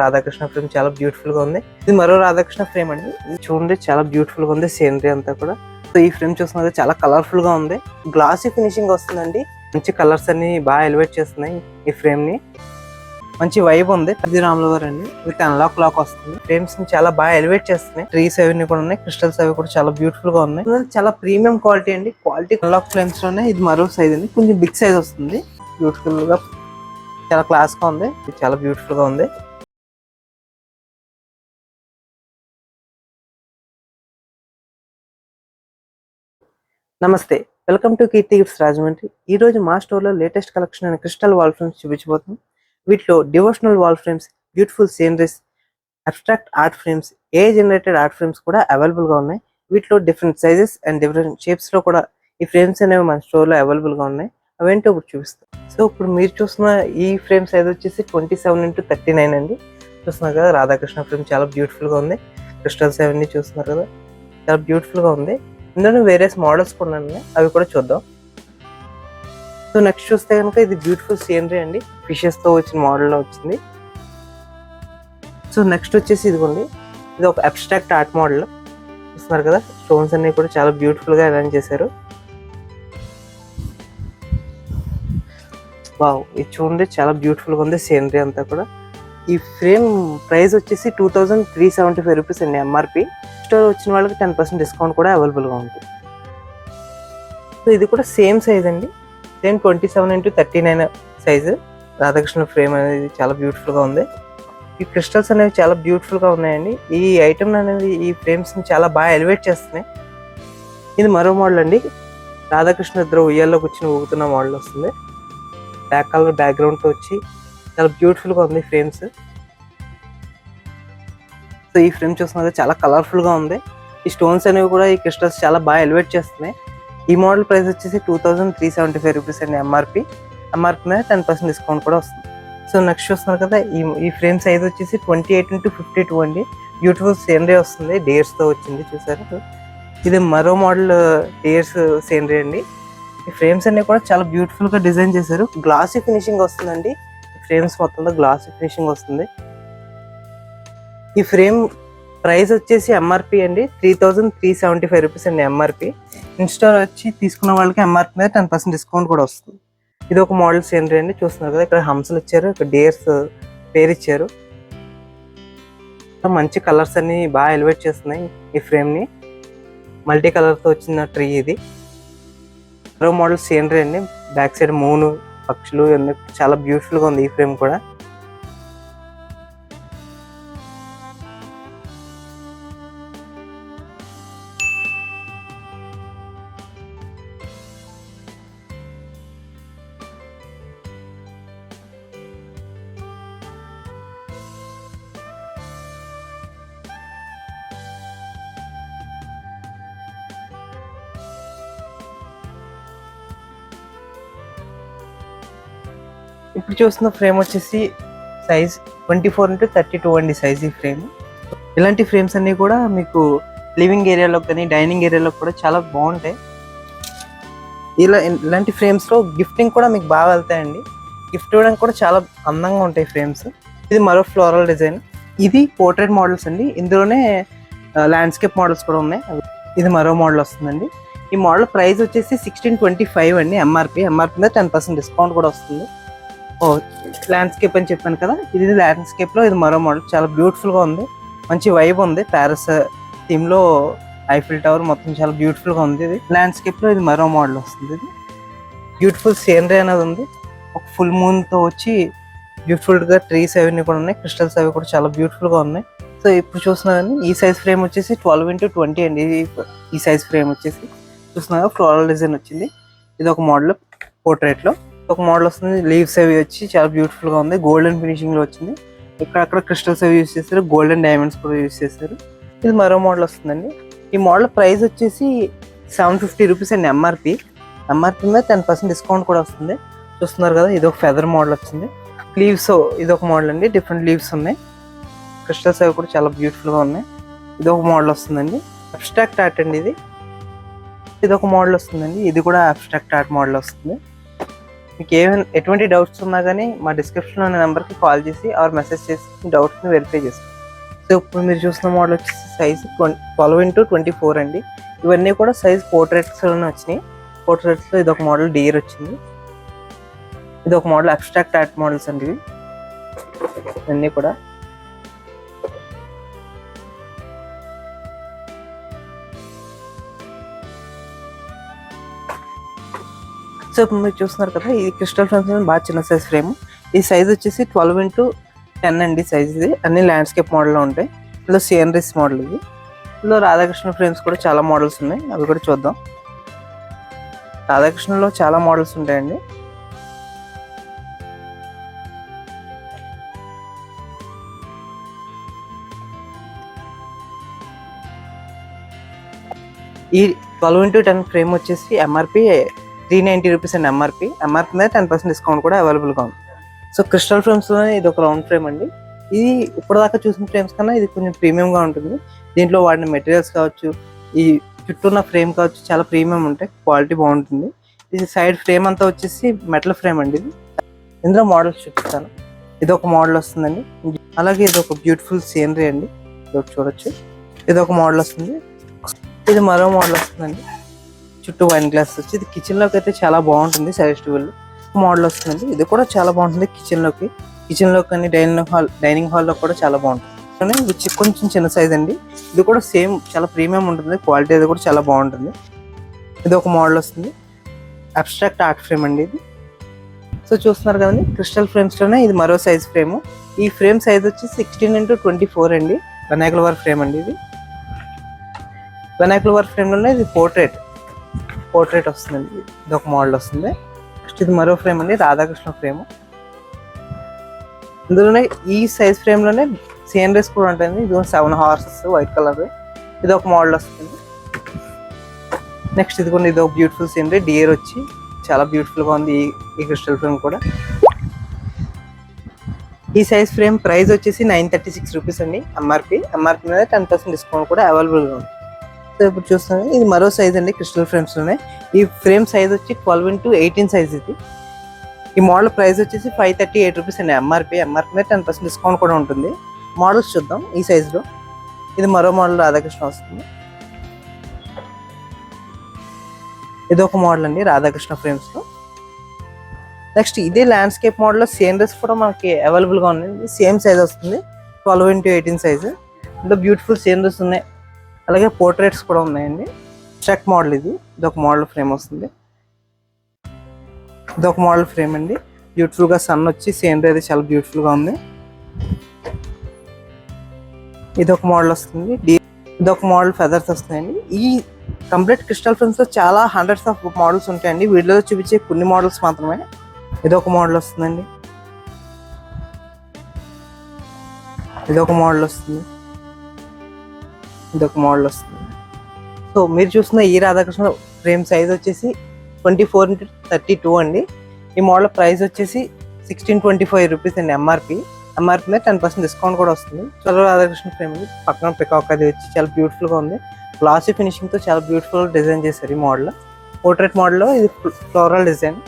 Radhakrishna frame చాలా బ్యూటిఫుల్గా ఉంది. ఇది మరో రాధాకృష్ణ ఫ్రేమ్ అండి. ఇది చూడండి చాలా బ్యూటిఫుల్గా ఉంది సీనరీ అంతా కూడా. సో ఈ ఫ్రేమ్ చూస్తున్నారు చాలా కలర్ఫుల్గా ఉంది. గ్లాసీ ఫినిషింగ్ వస్తుందండి. మంచి కలర్స్ అన్ని బాగా ఎలివేట్ చేస్తున్నాయి ఈ ఫ్రేమ్ని. మంచి వైబ్ ఉంది. ఇది రాముల అండి. విత్ అన్లాక్ లాక్ వస్తుంది. ఫ్రేమ్స్ని చాలా బాగా ఎలివేట్ చేస్తున్నాయి. ట్రీస్ అవి కూడా ఉన్నాయి. క్రిస్టల్స్ అవి కూడా చాలా బ్యూటిఫుల్గా ఉన్నాయి. చాలా ప్రీమియం క్వాలిటీ అండి. క్వాలిటీ అన్లాక్ ఫ్రేమ్స్లోనే ఇది మరో సైజ్ అండి. కొంచెం బిగ్ సైజ్ వస్తుంది. బ్యూటిఫుల్గా చాలా క్లాస్గా ఉంది. ఇది చాలా బ్యూటిఫుల్గా ఉంది. నమస్తే welcome to Keerthi gifts Rajahmundry. ఈ రోజు మా స్టోర్లో లేటెస్ట్ కలెక్షన్ అయిన క్రిస్టల్ వాల్ ఫ్రేమ్స్ చూపించబోతున్నాం. వీటిలో devotional wall frames beautiful sceneries abstract art frames AI generated art frames కూడా అవైలబుల్గా ఉన్నాయి. వీటిలో డిఫరెంట్ సైజెస్ అండ్ డిఫరెంట్ షేప్స్లో కూడా ఈ ఫ్రేమ్స్ అనేవి మన స్టోర్లో అవైలబుల్గా ఉన్నాయి. అవేంటో ఇప్పుడు చూపిస్తాం. సో ఇప్పుడు మీరు చూస్తున్న ఈ ఫ్రేమ్ సైజ్ వచ్చేసి twenty seven into thirty nine అండి. చూస్తున్నారు కదా రాధాకృష్ణ ఫ్రేమ్ చాలా బ్యూటిఫుల్గా ఉంది. క్రిస్టల్స్ అవన్నీ చూస్తున్నారు కదా చాలా బ్యూటిఫుల్గా ఉంది. ఇందులో వేరియస్ మోడల్స్ కూడా ఉన్నాయి. అవి కూడా చూద్దాం. సో నెక్స్ట్ చూస్తే కనుక ఇది బ్యూటిఫుల్ సీనరీ అండి. ఫిషెస్తో వచ్చిన మోడల్లో వచ్చింది. సో నెక్స్ట్ వచ్చేసి ఇదిగోండి. ఇది ఒక అబ్స్ట్రాక్ట్ ఆర్ట్ మోడల్ చూస్తున్నారు కదా? స్టోన్స్ అన్ని కూడా చాలా బ్యూటిఫుల్గా అరేంజ్ చేశారు. వావ్ ఇది చూడండి చాలా బ్యూటిఫుల్గా ఉంది సీనరీ అంతా కూడా. ఈ ఫ్రేమ్ ప్రైస్ వచ్చేసి two thousand three seventy five rupees అండి ఎంఆర్పి స్టోర్ వచ్చిన వాళ్ళకి టెన్ పర్సెంట్ డిస్కౌంట్ కూడా అవైలబుల్గా ఉంటుంది. సో ఇది కూడా సేమ్ సైజ్ అండి. Same twenty seven into thirty nine size Radha Krishna frame అనేది చాలా బ్యూటిఫుల్గా ఉంది. ఈ క్రిస్టల్స్ అనేవి చాలా బ్యూటిఫుల్గా ఉన్నాయండి. ఈ ఐటమ్ అనేది ఈ ఫ్రేమ్స్ని చాలా బాగా ఎలివేట్ చేస్తున్నాయి. ఇది మరో మోడల్ అండి. రాధాకృష్ణ ఇద్దరు ఉయ్యాల్లో కూర్చుని ఊగుతున్న మోడల్ వస్తుంది. బ్లాక్ కలర్ బ్యాక్గ్రౌండ్తో వచ్చి చాలా బ్యూటిఫుల్గా ఉంది ఫ్రేమ్స్ సో ఈ ఫ్రేమ్ చూస్తున్నారు చాలా కలర్ఫుల్గా ఉంది. ఈ స్టోన్స్ అనేవి కూడా ఈ క్రిస్టల్స్ చాలా బాగా ఎలివేట్ చేస్తున్నాయి. ఈ మోడల్ ప్రైస్ వచ్చేసి two thousand three seventy five rupees అండి ఎంఆర్పి ఎంఆర్పి మీద టెన్ పర్సెంట్ డిస్కౌంట్ కూడా వస్తుంది. సో నెక్స్ట్ చూస్తున్నారు కదా ఈ ఈ ఫ్రేమ్ సైజ్ వచ్చేసి twenty eight into fifty two అండి. బ్యూటిఫుల్ సీనరీ వస్తుంది. డేర్స్తో వచ్చింది చూసారు? ఇది మరో మోడల్ డేర్స్ సీనరీ అండి. ఈ ఫ్రేమ్స్ అన్ని కూడా చాలా బ్యూటిఫుల్గా డిజైన్ చేశారు. గ్లాసీ ఫినిషింగ్ వస్తుందండి. ఫ్రేమ్స్ మొత్తం గ్లాస్ ఫినిషింగ్ వస్తుంది. ఈ ఫ్రేమ్ ప్రైస్ వచ్చేసి ఎంఆర్పి అండి. Three thousand three seventy five rupees అండి ఎంఆర్పి ఇన్స్టాల్ వచ్చి తీసుకున్న వాళ్ళకి ఎంఆర్పి మీద టెన్ పర్సెంట్ డిస్కౌంట్ కూడా వస్తుంది. ఇది ఒక మోడల్ సీనరీ అండి. చూస్తున్నారు కదా ఇక్కడ హంసలు ఇచ్చారు ఇక్కడ డేర్స్ పేరు ఇచ్చారు. మంచి కలర్స్ అన్ని బాగా ఎలివేట్ చేస్తున్నాయి ఈ ఫ్రేమ్ని. మల్టీ కలర్తో వచ్చిన ట్రీ ఇది. మరో మోడల్ సీనరీ అండి. బ్యాక్ సైడ్ మూను పక్షులు ఇవన్నీ చాలా బ్యూటిఫుల్గా ఉంది ఈ ఫ్రేమ్ కూడా. ఇప్పుడు చూస్తున్న ఫ్రేమ్ వచ్చేసి size twenty four into thirty two అండి సైజ్ ఈ ఫ్రేమ్. ఇలాంటి ఫ్రేమ్స్ అన్ని కూడా మీకు లివింగ్ ఏరియాలో కానీ డైనింగ్ ఏరియాలో కూడా చాలా బాగుంటాయి. ఇలా ఇలాంటి ఫ్రేమ్స్లో గిఫ్టింగ్ కూడా మీకు బాగా వెళ్తాయండి. గిఫ్ట్ ఇవ్వడానికి కూడా చాలా అందంగా ఉంటాయి ఫ్రేమ్స్. ఇది మరో ఫ్లోరల్ డిజైన్. ఇది పోర్ట్రేట్ మోడల్స్ అండి. ఇందులోనే ల్యాండ్స్కేప్ మోడల్స్ కూడా ఉన్నాయి. ఇది మరో మోడల్ వస్తుందండి. ఈ మోడల్ ప్రైస్ వచ్చేసి సిక్స్టీన్ ట్వంటీ ఫైవ్ అండి ఎంఆర్పి ఎంఆర్పి మీద టెన్ పర్సెంట్ డిస్కౌంట్ కూడా వస్తుంది. ల్యాండ్స్కేప్ అని చెప్పాను కదా ఇది ల్యాండ్స్కేప్లో ఇది మరో మోడల్ చాలా బ్యూటిఫుల్గా ఉంది. మంచి వైబ్ ఉంది. ప్యారిస్ థీమ్ uh, లో ఐఫిల్ టవర్ మొత్తం చాలా బ్యూటిఫుల్గా ఉంది ఇది. ల్యాండ్స్కేప్లో ఇది మరో మోడల్ వస్తుంది ఇది. బ్యూటిఫుల్ సీనరీ అనేది ఉంది. ఒక ఫుల్ మూన్తో వచ్చి బ్యూటిఫుల్గా ట్రీస్ అవన్నీ కూడా ఉన్నాయి. క్రిస్టల్స్ అవి కూడా చాలా బ్యూటిఫుల్గా ఉన్నాయి. సో ఇప్పుడు చూస్తున్నాను ఈ సైజ్ ఫ్రేమ్ వచ్చేసి ట్వెల్వ్ ఇంటూ ట్వంటీ అండి. ఈ సైజ్ ఫ్రేమ్ వచ్చేసి చూస్తున్నా ఫ్లోరల్ డిజైన్ వచ్చింది. ఇది ఒక మోడల్ పోర్ట్రేట్లో. ఒక మోడల్ వస్తుంది. లీవ్స్ అవి వచ్చి చాలా బ్యూటిఫుల్గా ఉంది. గోల్డెన్ ఫినిషింగ్లో వచ్చింది. ఇక్కడక్కడ క్రిస్టల్స్ అవి యూస్ చేస్తారు. గోల్డెన్ డైమండ్స్ కూడా యూస్ చేస్తారు. ఇది మరో మోడల్ వస్తుందండి. ఈ మోడల్ ప్రైస్ వచ్చేసి సెవెన్ ఫిఫ్టీ రూపీస్ అండి ఎంఆర్పి ఎంఆర్పి మీద టెన్ పర్సెంట్ డిస్కౌంట్ కూడా వస్తుంది. చూస్తున్నారు కదా ఇది ఒక ఫెదర్ మోడల్ వచ్చింది. లీవ్స్ ఇది ఒక మోడల్ అండి. డిఫరెంట్ లీవ్స్ ఉన్నాయి. క్రిస్టల్స్ అవి కూడా చాలా బ్యూటిఫుల్గా ఉన్నాయి. ఇది ఒక మోడల్ వస్తుందండి. అబ్స్ట్రాక్ట్ ఆర్ట్ అండి ఇది. ఇది ఒక మోడల్ వస్తుందండి. ఇది కూడా అబ్స్ట్రాక్ట్ ఆర్ట్ మోడల్ వస్తుంది. మీకు ఏమైనా ఎటువంటి డౌట్స్ ఉన్నా కానీ మా డిస్క్రిప్షన్లో ఉన్న నెంబర్కి కాల్ చేసి ఆర్ మెసేజ్ చేసి డౌట్స్ని వెరిఫై చేసుకోండి. సో ఇప్పుడు మీరు చూసిన మోడల్ వచ్చేసి size twelve into twenty four అండి. ఇవన్నీ కూడా సైజ్ పోర్ట్రేట్స్లోనే వచ్చినాయి. పోర్ట్రేట్స్లో ఇది ఒక మోడల్ డియర్ వచ్చింది. ఇది ఒక మోడల్ అబ్స్ట్రాక్ట్ ఆర్ట్ మోడల్స్ అండి ఇవి. ఇవన్నీ కూడా. సో ఇప్పుడు మీరు చూస్తున్నారు కదా ఇది క్రిస్టల్ ఫ్రేమ్స్ బాగా చిన్న సైజ్ ఫ్రేమ్ ఈ సైజ్ వచ్చేసి ట్వెల్వ్ ఇంటూ టెన్ అండి సైజ్ ఇది. అన్ని ల్యాండ్స్కేప్ మోడల్లో ఉంటాయి. ఇందులో సీనరీస్ మోడల్ ఇది. ఇందులో రాధాకృష్ణ ఫ్రేమ్స్ కూడా చాలా మోడల్స్ ఉన్నాయి. అవి కూడా చూద్దాం. రాధాకృష్ణలో చాలా మోడల్స్ ఉంటాయండి. ఈ ట్వెల్వ్ ఇంటూ టెన్ ఫ్రేమ్ వచ్చేసి ఎంఆర్పి త్రీ నైంటీ రూపీస్ అండి ఎంఆర్పి ఎంఆర్పి మీద టెన్ పర్సెంట్ డిస్కౌంట్ కూడా అవైలబుల్గా ఉంది. సో క్రిస్టల్ ఫ్రేమ్స్లోనే ఇది ఒక రౌండ్ ఫ్రేమ్ అండి. ఇది ఇప్పటిదాకా చూసిన ఫ్రేమ్స్ కన్నా ఇది కొంచెం ప్రీమియంగా ఉంటుంది. దీంట్లో వాడిన మెటీరియల్స్ కావచ్చు ఈ చుట్టూ ఉన్న ఫ్రేమ్ కావచ్చు చాలా ప్రీమియం ఉంటాయి. క్వాలిటీ బాగుంటుంది. ఇది సైడ్ ఫ్రేమ్ అంతా వచ్చేసి మెటల్ ఫ్రేమ్ అండి ఇది. ఇందులో మోడల్స్ చూపిస్తాను. ఇది ఒక మోడల్ వస్తుందండి. అలాగే ఇది ఒక బ్యూటిఫుల్ సీనరీ అండి. ఇది చూడొచ్చు. ఇది ఒక మోడల్ వస్తుంది. ఇది మరో మోడల్ వస్తుందండి. చుట్టూ వైన్ గ్లాస్ వచ్చి ఇది కిచెన్లోకి అయితే చాలా బాగుంటుంది సజెస్టిబుల్ మోడల్ వస్తుందండి ఇది కూడా చాలా బాగుంటుంది కిచెన్లోకి కిచెన్లోకి కానీ డైనింగ్ హాల్ డైనింగ్ హాల్లో కూడా చాలా బాగుంటుంది. కానీ ఇది కొంచెం చిన్న సైజ్ అండి. ఇది కూడా సేమ్ చాలా ప్రీమియం ఉంటుంది. క్వాలిటీ అది కూడా చాలా బాగుంటుంది. ఇది ఒక మోడల్ వస్తుంది. అబ్స్ట్రాక్ట్ ఆర్ట్ ఫ్రేమ్ అండి ఇది. సో చూస్తున్నారు కదండి క్రిస్టల్ ఫ్రేమ్స్లోనే ఇది మరో సైజ్ ఫ్రేమ్ ఈ ఫ్రేమ్ సైజ్ వచ్చి సిక్స్టీన్ ఇంటూ ట్వంటీ ఫోర్ అండి. వినాయకుల వారి ఫ్రేమ్ అండి ఇది. వినాయకుల వారి ఫ్రేమ్లోనే ఇది పోర్ట్రేట్ పోర్ట్రేట్ వస్తుందండి. ఇది ఒక మోడల్ వస్తుంది. నెక్స్ట్ ఇది మరో ఫ్రేమ్ అండి రాధాకృష్ణ ఫ్రేమ్. ఇందులోనే ఈ సైజ్ ఫ్రేమ్లోనే సీనరీస్ కూడా ఉంటుంది. ఇది సెవెన్ హార్సెస్ వైట్ కలర్. ఇది ఒక మోడల్ వస్తుంది. నెక్స్ట్ ఇది కూడా ఇది ఒక బ్యూటిఫుల్ సీనరీ డియర్ వచ్చి చాలా బ్యూటిఫుల్గా ఉంది ఈ- క్రిస్టల్ ఫ్రేమ్ కూడా. ఈ సైజ్ ఫ్రేమ్ ప్రైస్ వచ్చేసి నైన్ థర్టీ సిక్స్ రూపీస్ అండి. ఎంఆర్పి ఎంఆర్పి మీద టెన్ పర్సెంట్ డిస్కౌంట్ కూడా అవైలబుల్గా ఉంది. సో ఇప్పుడు చూస్తాను. ఇది మరో సైజ్ అండి క్రిస్టల్ ఫ్రేమ్స్ ఉన్నాయి ఈ ఫ్రేమ్ సైజ్ వచ్చి ట్వెల్వ్ ఇంటూ ఎయిటీన్ సైజ్ ఇది. ఈ మోడల్ ప్రైస్ వచ్చేసి ఫైవ్ థర్టీ ఎయిట్ రూపీస్ అండి. ఎంఆర్పి ఎంఆర్పి మీద టెన్ పర్సెంట్ డిస్కౌంట్ కూడా ఉంటుంది. మోడల్స్ చూద్దాం ఈ సైజులో ఇది మరో మోడల్ రాధాకృష్ణ వస్తుంది. ఇది ఒక మోడల్ అండి రాధాకృష్ణ ఫ్రేమ్స్లో నెక్స్ట్ ఇదే ల్యాండ్స్కేప్ మోడల్లో సీనరీస్ కూడా మనకి అవైలబుల్గా ఉన్నాయి సేమ్ సైజ్ వస్తుంది. ట్వెల్వ్ ఇంటూ ఎయిటీన్ సైజ్ ఇందులో బ్యూటిఫుల్ సీనరీస్ ఉన్నాయి. అలాగే పోర్ట్రేట్స్ కూడా ఉన్నాయండి. చెక్ మోడల్ ఇది. ఇది ఒక మోడల్ ఫ్రేమ్ వస్తుంది. ఇది ఒక మోడల్ ఫ్రేమ్ అండి. బ్యూటిఫుల్గా సన్ వచ్చి సీనరీ అయితే చాలా బ్యూటిఫుల్గా ఉంది. ఇది ఒక మోడల్ వస్తుంది. డి- ఇది ఒక మోడల్ ఫెదర్స్ వస్తాయండి ఈ కంప్లీట్ క్రిస్టల్ ఫ్రేమ్స్లో చాలా హండ్రెడ్స్ ఆఫ్ మోడల్స్ ఉంటాయండి. వీడియోలో చూపించే కొన్ని మోడల్స్ మాత్రమే. ఇది ఒక మోడల్ వస్తుందండి. ఇది ఒక మోడల్ వస్తుంది. ఇది ఒక మోడల్ వస్తుంది. సో మీరు చూస్తున్న ఈ రాధాకృష్ణ ఫ్రేమ్ సైజ్ వచ్చేసి twenty four into thirty two అండి. ఈ మోడల్ ప్రైస్ వచ్చేసి సిక్స్టీన్ ట్వంటీ ఫైవ్ రూపీస్ అండి ఎంఆర్పి ఎంఆర్పి మీద టెన్ పర్సెంట్ డిస్కౌంట్ కూడా వస్తుంది. చాలా రాధాకృష్ణ ఫ్రేమ్ ఉంది పక్కన పికాక్ అది వచ్చి చాలా బ్యూటిఫుల్గా ఉంది. గ్లాసీ ఫినిషింగ్తో చాలా బ్యూటిఫుల్ డిజైన్ చేశారు ఈ మోడల్ పోర్ట్రేట్ మోడల్లో ఇది ఫ్లోరల్ డిజైన్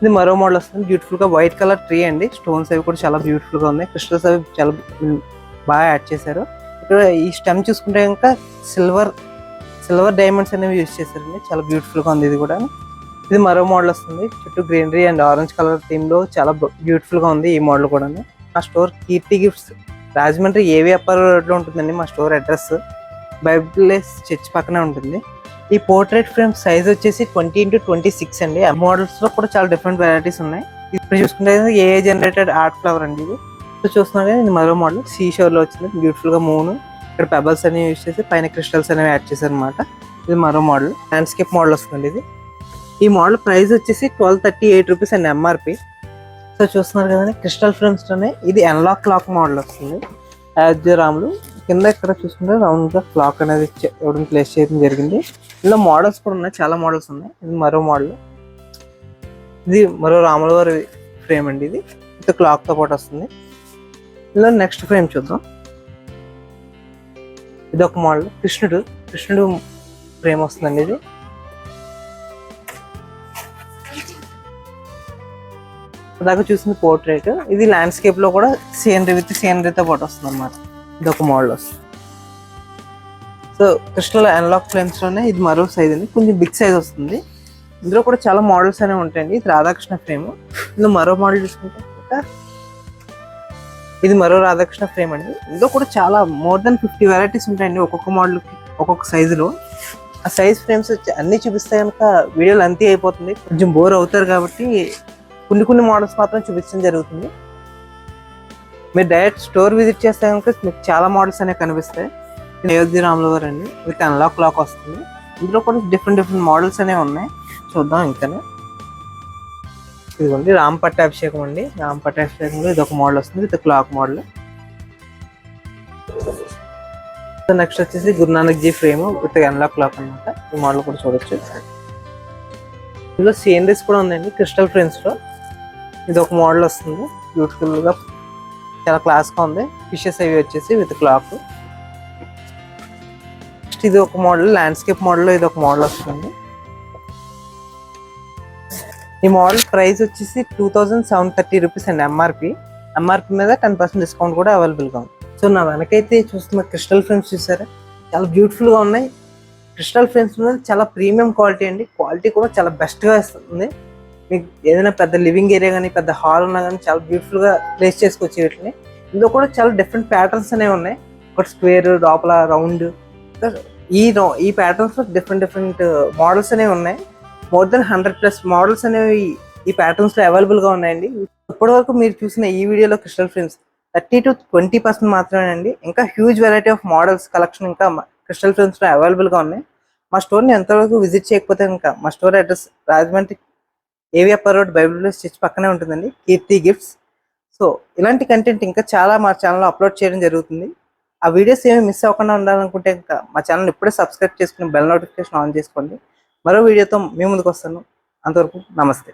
ఇది మరో మోడల్ వస్తుంది. బ్యూటిఫుల్గా వైట్ కలర్ ట్రీ అండి. స్టోన్స్ అవి కూడా చాలా బ్యూటిఫుల్గా ఉన్నాయి. క్రిస్టల్స్ అవి చాలా బాగా యాడ్ చేశారు. ఈ స్టెమ్ చూసుకుంటే ఇంకా సిల్వర్ సిల్వర్ డైమండ్స్ అనేవి యూజ్ చేశారండి చాలా బ్యూటిఫుల్గా ఉంది ఇది కూడా. ఇది మరో మోడల్ వస్తుంది. చుట్టూ గ్రీనరీ అండ్ ఆరెంజ్ కలర్ థీమ్లో చాలా బ్యూటిఫుల్గా ఉంది ఈ మోడల్ కూడా మా స్టోర్ కీర్తి గిఫ్ట్స్ రాజమండ్రి ఏవి అప్పర్ రోడ్లో ఉంటుందండి మా స్టోర్ అడ్రస్. బైబిల్స్ చర్చ్ పక్కనే ఉంటుంది. ఈ పోర్ట్రేట్ ఫ్రేమ్ సైజ్ వచ్చేసి ట్వంటీ ఇంటూ ట్వంటీ సిక్స్ అండి. ఆ మోడల్స్లో కూడా చాలా డిఫరెంట్ వెరైటీస్ ఉన్నాయి. ఇప్పుడు చూసుకుంటే ఏ జనరేటెడ్ ఆర్ట్ ఫ్లవర్ అండి ఇది. చూస్తున్నారు కదా ఇది మరో మోడల్ సీ షోర్లో వచ్చింది. బ్యూటిఫుల్గా ఇక్కడ పెబల్స్ అనేవి యూజ్ చేసి పైన క్రిస్టల్స్ అనేవి యాడ్ చేశారు అనమాట ఇది మరో మోడల్ ల్యాండ్స్కేప్ మోడల్ వస్తుంది ఇది. ఈ మోడల్ ప్రైస్ వచ్చేసి ట్వెల్వ్ థర్టీ ఎయిట్ రూపీస్ అండి ఎంఆర్పి సో చూస్తున్నారు కదండి క్రిస్టల్ ఫ్రేమ్స్లోనే ఇది ఎన్లాక్ క్లాక్ మోడల్ వస్తుంది. యాజ్ రాములు కింద ఇక్కడ చూసుకుంటే రౌండ్గా క్లాక్ అనేది ఇవ్వడం ప్లేస్ చేయడం జరిగింది. ఇందులో మోడల్స్ కూడా ఉన్నాయి. చాలా మోడల్స్ ఉన్నాయి. ఇది మరో మోడల్ ఇది మరో రాముల వారి ఫ్రేమ్ అండి ఇది. ఇది క్లాక్తో పాటు వస్తుంది. ఇలా నెక్స్ట్ ఫ్రేమ్ చూద్దాం. ఇది ఒక మోడల్ కృష్ణుడు కృష్ణుడు ఫ్రేమ్ వస్తుందండి ఇది. దాకా చూసింది పోర్ట్రేట్ ఇది ల్యాండ్స్కేప్లో కూడా సీనరీ విత్ సీనరీతో పాటు వస్తుంది అనమాట ఇది ఒక మోడల్ వస్తుంది. సో కృష్ణలో అనలాగ్ ఫ్రేమ్స్లోనే ఇది మరో సైజ్ అండి. కొంచెం బిగ్ సైజ్ వస్తుంది. ఇందులో కూడా చాలా మోడల్స్ అనేవి ఉంటాయండి. ఇది రాధాకృష్ణ ఫ్రేమ్ ఇందులో మరో మోడల్ చూసుకుంటే ఇది మరో రాధాకృష్ణ ఫ్రేమ్ అండి. ఇందులో కూడా చాలా మోర్ దెన్ ఫిఫ్టీ వెరైటీస్ ఉంటాయండి ఒక్కొక్క మోడల్కి ఒక్కొక్క సైజులో ఆ సైజ్ ఫ్రేమ్స్ అన్ని చూపిస్తే కనుక వీడియోలు అంతే అయిపోతుంది. కొంచెం బోర్ అవుతారు కాబట్టి కొన్ని కొన్ని మోడల్స్ మాత్రం చూపించడం జరుగుతుంది. మీరు డైరెక్ట్ స్టోర్ విజిట్ చేస్తే కనుక మీకు చాలా మోడల్స్ అనేవి కనిపిస్తాయి. అయోధ్య రాములవారు అండి. విత్ అన్లాక్ లాక్ వస్తుంది. ఇందులో కూడా డిఫరెంట్ డిఫరెంట్ మోడల్స్ అనేవి ఉన్నాయి. చూద్దాం ఇంకా ఇదిగోండి రామ్ పట్టాభిషేకం అండి. రామ్ పట్టాభిషేకంలో ఇది ఒక మోడల్ వస్తుంది విత్ క్లాక్ మోడల్. నెక్స్ట్ వచ్చేసి గురునానక్ జీ ఫ్రేమ్ విత్ ఎన్లాక్ క్లాక్ అన్నమాట. ఈ మోడల్ కూడా చూడొచ్చు. ఇందులో సీనరీస్ కూడా ఉందండి క్రిస్టల్ ఫ్రేమ్స్లో ఇది ఒక మోడల్ వస్తుంది బ్యూటిఫుల్గా చాలా క్లాస్గా ఉంది. ఫిషెస్ అవి వచ్చేసి విత్ క్లాక్ నెక్స్ట్ ఇది ఒక మోడల్ ల్యాండ్స్కేప్ మోడల్ ఇది ఒక మోడల్ వస్తుంది. ఈ మోడల్ ప్రైస్ వచ్చేసి two thousand seven thirty rupees అండి ఎంఆర్పి ఎంఆర్పి మీద టెన్ పర్సెంట్ డిస్కౌంట్ కూడా అవైలబుల్గా ఉంది. సో నా వెనకైతే చూస్తున్న క్రిస్టల్ ఫ్రేమ్స్ చూసారా? చాలా బ్యూటిఫుల్గా ఉన్నాయి. క్రిస్టల్ ఫ్రేమ్స్ మీద చాలా ప్రీమియం క్వాలిటీ అండి. క్వాలిటీ కూడా చాలా బెస్ట్గా ఇస్తుంది మీకు ఏదైనా పెద్ద లివింగ్ ఏరియా కానీ పెద్ద హాల్ ఉన్నా కానీ చాలా బ్యూటిఫుల్గా ప్లేస్ చేసుకోవచ్చు వీటిని. ఇందులో కూడా చాలా డిఫరెంట్ ప్యాటర్న్స్ అనేవి ఉన్నాయి. ఒకటి స్క్వేర్ లోపల రౌండ్ ఈ ఈ ప్యాటర్న్స్లో డిఫరెంట్ డిఫరెంట్ మోడల్స్ అనేవి ఉన్నాయి. More than hundred plus models అనేవి ఈ ప్యాటర్న్స్లో అవైలబుల్గా ఉన్నాయండి. ఇప్పటి వరకు మీరు చూసిన ఈ వీడియోలో crystal frames thirty to twenty percent మాత్రమే అండి ఇంకా huge variety of models collection ఇంకా క్రిస్టల్ ఫ్రేమ్స్లో అవైలబుల్గా ఉన్నాయి. మా స్టోర్ని ఎంతవరకు విజిట్ చేయకపోతే ఇంకా మా స్టోర్ అడ్రస్ రాజమండ్రి ఏవియప్ప రోడ్ బైబిల్ స్టిచ్ పక్కనే ఉంటుందండి. కీర్తి గిఫ్ట్స్ సో ఇలాంటి కంటెంట్ ఇంకా చాలా మా ఛానల్లో అప్లోడ్ చేయడం జరుగుతుంది. ఆ వీడియోస్ ఏమి మిస్ అవ్వకుండా ఉండాలనుకుంటే ఇంకా మా ఛానల్ ఇప్పుడే సబ్స్క్రైబ్ చేసుకుని బెల్ నోటిఫికేషన్ ఆన్ చేసుకోండి. మరో వీడియోతో మీ ముందుకు వస్తాను. అంతవరకు నమస్తే.